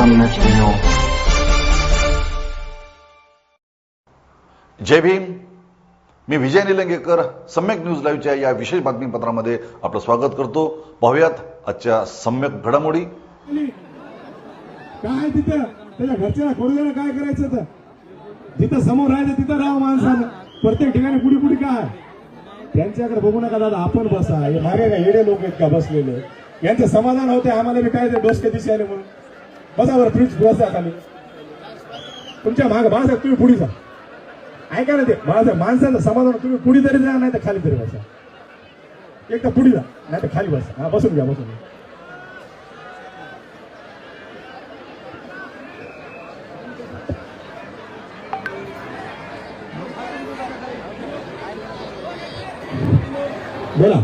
सम्यक न्यूज जय भीम। मी विजय निलंगेकर सम्यक न्यूज लाईव्हच्या या विशेष बातमीपत्रामध्ये आपलं स्वागत करतो. पाहुयात आजच्या सम्यक घडामोडी. काय तिथं? त्याच्या घरच्या खोडल्याला काय करायचं तर जिथं समोर राहायचं तिथं राहा माणसानं. प्रत्येक ठिकाणी पुढी पुढी काय त्यांच्याकडे बघू नका दादा आपण बसा. हे मागे का येडे लोक आहेत का बसलेले? यांचं समाधान होते आम्हाला बी काय ते डोसके दिसे आले म्हणून. बसा बरं फ्रीज बसा खाली तुमच्या माग बाळासाहेब तुम्ही पुढे जा. ऐका ना ते बाळासाहेब माणसाचं समाधान तुम्ही पुढे तरी जा नाही तर खाली तरी बसा. एक तर पुढे जा नाही तर खाली बसा. हा बसून घ्या बसून घ्या. बोला.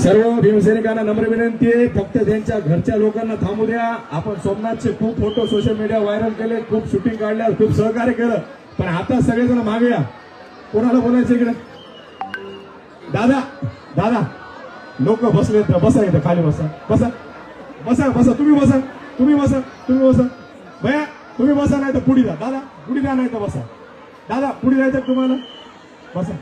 सर्व भीमसैनिकांना नम्र विनंती आहे. फक्त त्यांच्या घरच्या लोकांना थांबू द्या. आपण सोमनाथचे खूप फोटो सोशल मीडिया व्हायरल केले. खूप शूटिंग काढल्या. खूप सहकार्य केलं. पण आता सगळेजण मागे या. कोणाला बोलायचं इकडे? दादा दादा. लोक बसले तर बसा इथं. खाली बसा. बसा. बसा बसा. तुम्ही बसा. तुम्ही बसा. तुम्ही बसा. भया तुम्ही बसा नाही तर पुढे जा. दादा पुढे जा नाही तर बसा. दादा पुढे जायचं तुम्हाला? बसा.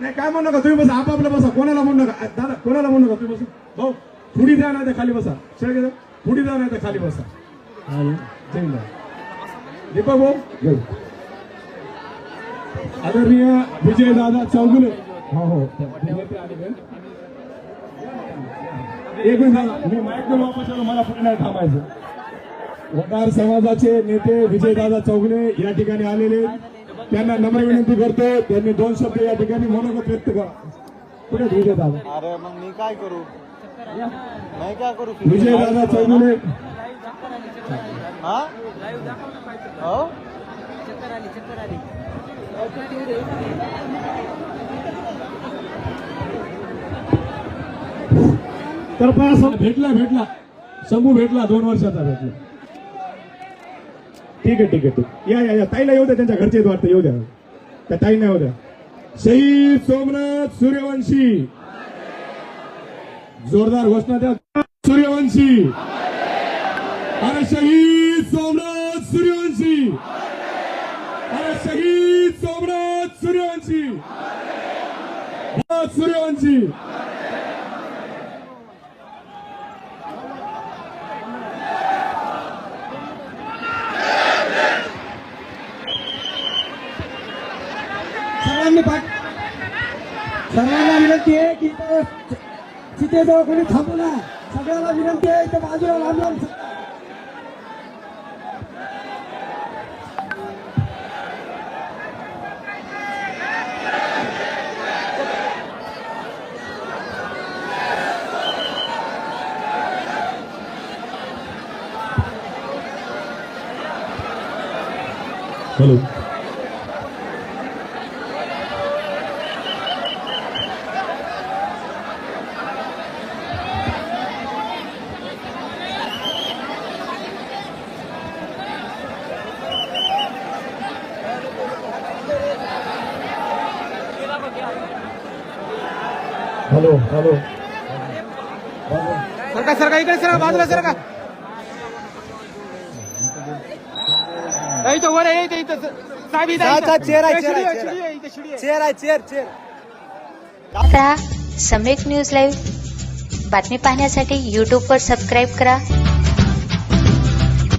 नाही काय म्हणू नका तुम्ही बसा आपापलं बसा. कोणाला म्हणू नका. दादा कोणाला म्हणू नका तुम्ही बसा. भाऊ पुढे जा नाही तर खाली बसा. जा पुढे जा नाही तर खाली बसा. हिंद. दीपक भाऊ. घेऊ आदरणीय विजय दादा चौगुले हो हो? एक मिनिट मी देऊन वापस आलो मला पुढे नाही थांबायचं. समाजाचे नेते विजयदादा चौगुले या ठिकाणी आलेले त्यांना नम्र विनंती करतो त्यांनी दोन शब्द या ठिकाणी मनोगत व्यक्त करा. कुठे विजयदादा अरे मग मी काय करू? नाही काय करू? विजयदादा चौगुले हा? हो? तर पहा भेटला भेटला. शंभू भेटला दोन वर्षाचा भेटला. ठीक आहे ठीक आहे ठीक या या या. ताईला येऊ द्या त्यांच्या घरचे वाटतं. येऊ द्या. त्या ताईला येऊ द्या. शहीद सोमनाथ सूर्यवंशी. जोरदार घोषणा द्या. सूर्यवंशी. अरे शहीद सोमनाथ सूर्यवंशी. अरे शहीद सोमनाथ सूर्यवंशी. सूर्यवंशी. सर्वांनी पाठ सर्वांना विनंती आहे की तिथे सीतेजवळ कोणी थांबू ना सगळ्यांना विनंती आहे इथे बाजूला लांब लांब हॅलो. Hello hello. सरका सरका इकडे सरका बाजूला सरका. इथं वर आहे इथं इथं. साहेब इथं अच्छा, अच्छा, चेअर आहे, इथं चेअर आहे, शिडी चेअर आहे, इथं शिडी आहे. चेअर आहे चेअर चेअर. आता सम्यक न्यूज लाईव्ह. बातमी पाहण्यासाठी यूट्यूबवर सबस्क्राईब करा.